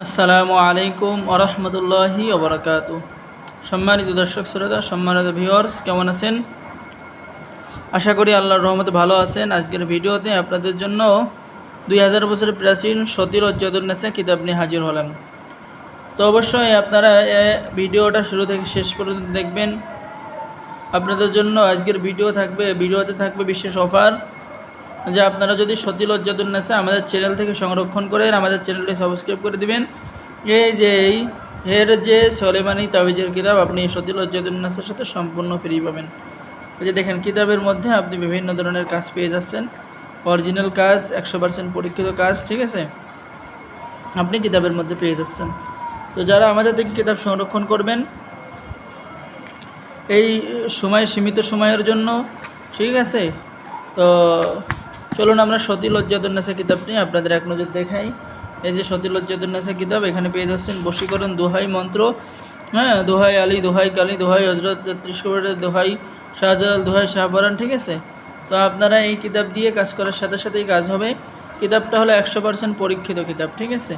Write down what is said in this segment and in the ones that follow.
আসসালামু আলাইকুম আরহামতুল্লাহি ওবরাকাতু সম্মানিত দর্শক শ্রোতা, সম্মানিত ভিউয়ার্স কেমন আছেন? আশা করি আল্লাহর রহমতে ভালো আছেন। আজকের ভিডিওতে আপনাদের জন্য দুই হাজার বছরের প্রাচীন সতির অজ্জাদুন্নেসা কিতাব নিয়ে হাজির হলাম। তো অবশ্যই আপনারা ভিডিওটা শুরু থেকে শেষ পর্যন্ত দেখবেন। আপনাদের জন্য আজকের ভিডিও থাকবে, ভিডিওতে থাকবে বিশেষ অফার। যে আপনারা যদি সতী লজ্জাতুন্নেসা আমাদের চ্যানেল থেকে সংরক্ষণ করেন, আমাদের চ্যানেলটি সাবস্ক্রাইব করে দিবেন। এই যে এই, এর যে সলেমানি তাবিজের কিতাব, আপনি সতী লজ্জাতুন্নেসার সাথে সম্পূর্ণ ফ্রি পাবেন। এই যে দেখেন, কিতাবের মধ্যে আপনি বিভিন্ন ধরনের কাজ পেয়ে যাচ্ছেন। অরিজিনাল কাজ, একশো পার্সেন্ট পরীক্ষিত কাজ, ঠিক আছে? আপনি কিতাবের মধ্যে পেয়ে যাচ্ছেন। তো যারা আমাদের থেকে কিতাব সংরক্ষণ করবেন, এই সময় সীমিত সময়ের জন্য, ঠিক আছে? তো চলুন আমরা সতী লজ্জাতুন্নেসা কিতাবটি আপনাদের এক নজর দেখাই। এই যে সতী লজ্জাতুন্নেসা কিতাব, এখানে পেয়ে যাচ্ছেন বশীকরণ দোহাই মন্ত্র। হ্যাঁ দোহাই আলী, দোহাই কালী, দোহাই হজরত তেত্রিশ দোহাই শাহজালাল, দোহাই শাহপরান ঠিক আছে? তো আপনারা এই কিতাব দিয়ে কাজ করার সাথে সাথেই কাজ হবে। কিতাবটা হলো একশো পার্সেন্ট পরীক্ষিত কিতাব, ঠিক আছে?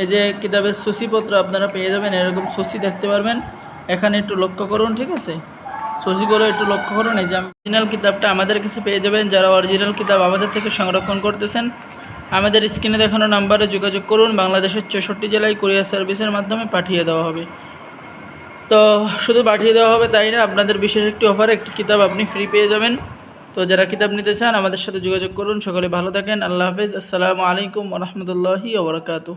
এই যে কিতাবের সূচিপত্র আপনারা পেয়ে যাবেন, এরকম সূচি দেখতে পারবেন। এখানে একটু লক্ষ্য করুন, ঠিক আছে? সূচিগুলো একটু লক্ষ্য করুন, এই যে অরিজিনাল কিতাবটা আমাদের কাছে পেয়ে যাবেন, যারা অরিজিনাল কিতাব আমাদের থেকে সংরক্ষণ করতেছেন, আমাদের স্ক্রিনে দেখানো নাম্বারে যোগাযোগ করুন, বাংলাদেশের চৌষট্টি জেলায় কুরিয়ার সার্ভিসের মাধ্যমে পাঠিয়ে দেওয়া হবে। তো শুধু পাঠিয়ে দেওয়া হবে তাই না, আপনাদের বিশেষ একটি অফার একটি কিতাব আপনি ফ্রি পেয়ে যাবেন। তো যারা কিতাব নিতে চান, আমাদের সাথে যোগাযোগ করুন, সকলে ভালো থাকেন, আল্লাহ হাফেজ, আসসালামু আলাইকুম রহমতুল্লাহি ওবরাকাতু